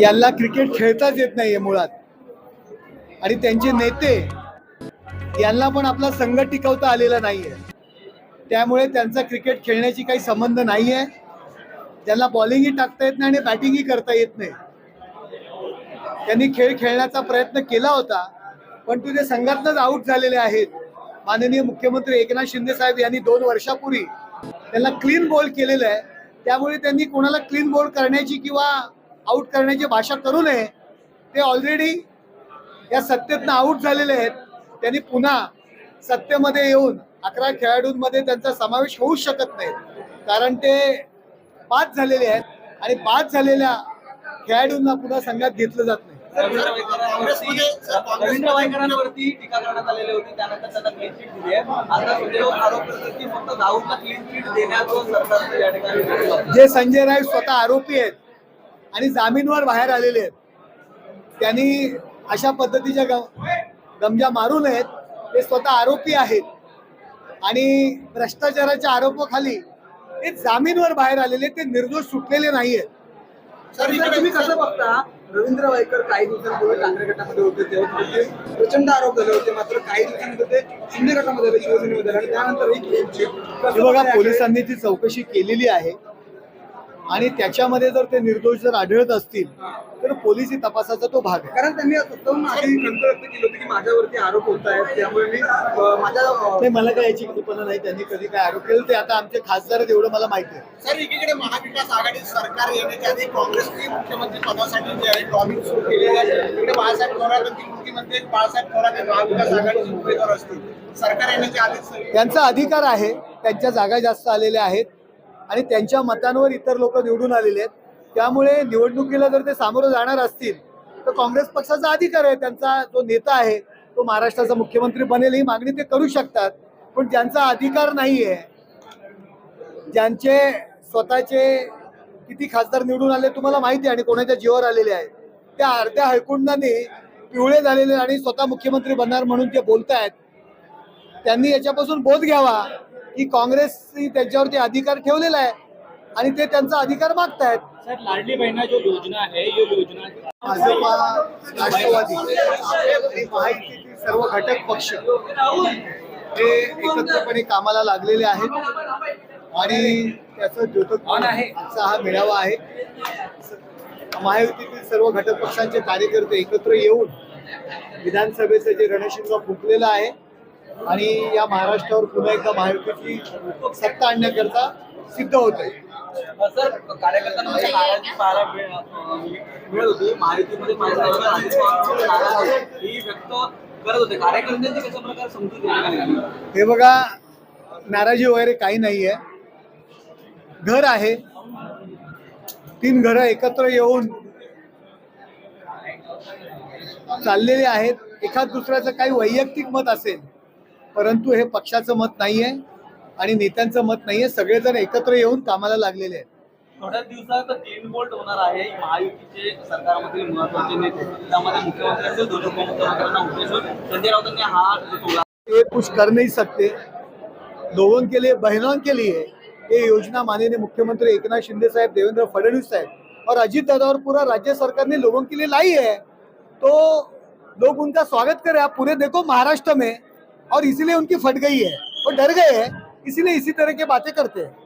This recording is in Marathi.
यांना क्रिकेट खेळताच येत नाहीये मुळात. आणि त्यांचे नेते यांना पण आपला संघ टिकवता आलेला नाहीये. त्यामुळे त्यांचा क्रिकेट खेळण्याची काही संबंध नाहीये. त्यांना बॉलिंगही टाकता येत नाही आणि बॅटिंगही करता येत नाही. त्यांनी खेळ खेळण्याचा प्रयत्न केला होता पण तुझे संघातनंच आऊट झालेले आहेत. माननीय मुख्यमंत्री एकनाथ शिंदे साहेब यांनी दोन वर्षापूर्वी त्यांना क्लीन बॉल केलेलं आहे. त्यामुळे त्यांनी कोणाला क्लीन बॉल करण्याची किंवा आऊट करण्याची भाषा करू नये ते ऑलरेडी या सत्तेतनं आऊट झालेले आहेत. त्यांनी पुन्हा सत्तेमध्ये येऊन अकरा खेळाडूंमध्ये त्यांचा समावेश होऊच शकत नाही. कारण ते पाच झालेले आहेत आणि पाच झालेल्या खेळाडूंना पुन्हा संघात घेतलं जात नाही. रवींद्र वायकरांवरती टीका करण्यात आलेली होती. त्यानंतर त्यांना क्लीन चिट दिली आहे. आता सुदैव आरोप करतात की फक्त राहुलला क्लीन चिट देण्याचं सरकारचं या ठिकाणी ठरलं आहे. जे संजय राय स्वतः आरोपी आहेत आणि जामीनवर बाहेर आलेले आहेत. त्यांनी अशा पद्धतीच्या गम- गमजा मारू नयेत. ते स्वतः आरोपी आहेत. आणि भ्रष्टाचाराच्या आरोपाखाली ते जामीनवर बाहेर आलेले ते निर्दोष सुटलेले नाही आहेत सर इकडे तुम्ही कसं बघता? रवींद्र वायकर काही दिवसांपूर्वी ठाकरे गटामध्ये होते तेव्हा प्रचंड आरोप झाले होते. मात्र काही दिवसांमध्ये ते शिंदे गटामध्ये शिवसेनेमध्ये आणि त्यानंतर बघा? पोलिसांनी ती चौकशी केलेली आहे. आणि त्याच्यामध्ये जर ते निर्दोष जर आढळत असतील तर पोलिसी तपासाचा तो भाग आहे. कारण त्यांनी स्वतःहून अशी खंत व्यक्त केली होती की माझ्यावरती आरोप होत आहेत त्यामुळे मी माझ्या मला काय याची कल्पना नाही त्यांनी कधी काय आरोप केले ते आता आमचे खासदार एवढं मला माहिती आहे. सर एकीकडे महाविकास आघाडी सरकार येण्याच्या आधी काँग्रेसने मुख्यमंत्री पदासाठी जे आहे लॉबिंग सुरू केलेली आहे. तिकडे बाळासाहेब थोरात मुख्यमंत्री बाळासाहेब थोरात हे महाविकास आघाडीचे उमेदवार असतील. सरकार येण्याच्या आधीच त्यांचा अधिकार आहे त्यांच्या जागा जास्त आलेल्या आहेत आणि त्यांच्या मतांवर इतर लोक निवडून आलेले आहेत. त्यामुळे निवडणुकीला जर ते सामोरं जाणार असतील तर काँग्रेस पक्षाचा अधिकार आहे. त्यांचा जो नेता आहे तो महाराष्ट्राचा मुख्यमंत्री बनेल ही मागणी ते करू शकतात. पण ज्यांचा अधिकार नाही आहे ज्यांचे स्वतःचे किती खासदार निवडून आले तुम्हाला माहिती आहे आणि कोणाच्या जीवावर आलेले आहेत. त्या अर्ध्या हळकुंडाने पिवळे झालेले आणि स्वतः मुख्यमंत्री बनणार म्हणून ते बोलतायत त्यांनी याच्यापासून बोध घ्यावा. की काँग्रेसनी त्यांच्यावरती अधिकार ठेवलेला आहे आणि ते त्यांचा अधिकार मागतायत. सर लाडली बहना जो योजना है ये योजना भाजपा राष्ट्रवादी आणि महायुतीतील सर्व घटक पक्ष हे एकत्रपणे कामाला लागलेले आहेत आणि त्याचं द्योतक आजचा हा मेळावा आहे. महायुतीतील सर्व घटक पक्षांचे कार्यकर्ते एकत्र येऊन विधानसभेचं जे रणशिंग फुटलेलं आहे आणि या महाराष्ट्रावर पुन्हा एकदा महायुतीची सत्ता आणण्याकरता सिद्ध होत आहे सर पाहायला मिळत होती. महायुतीमध्ये ही व्यक्त करत होते. कार्यकर्त्यांची कशा प्रकारे समजूत घेण्यात आली? हे बघा नाराजी वगैरे काही नाहीये. घर आहे. तीन घरं एकत्र येऊन चाललेले आहेत. एखाद दुसऱ्याचं काही वैयक्तिक मत असेल परंतु हे पक्षाचं मत नाहीये आणि नेत्यांचं मत नाहीये. सगळेजण एकत्र येऊन कामाला लागलेले आहेत. थोड्याच दिवसात तीन बोल्ट होणार आहे. महायुतीचे सरकारमधील महत्त्वाचे नेते त्यामध्ये मुख्यमंत्री असेल दोन्ही उपमुख्यमंत्र्यांना उद्देश संजय राऊतांनी हा ये कुछ कर नहीं सकते. लोगों के लिए बहनों के लिए ये योजना माननीय मुख्यमंत्री एकनाथ शिंदे साहब देवेंद्र फडणवीस साहब और अजीत दादा और पूरा राज्य सरकार ने लोगों के लिए लाई है. तो लोग उनका स्वागत करें. आप पूरे देखो महाराष्ट्र में और इसीलिए उनकी फट गई है। वो डर गए हैं इसीलिए इसी तरह की बातें करते हैं।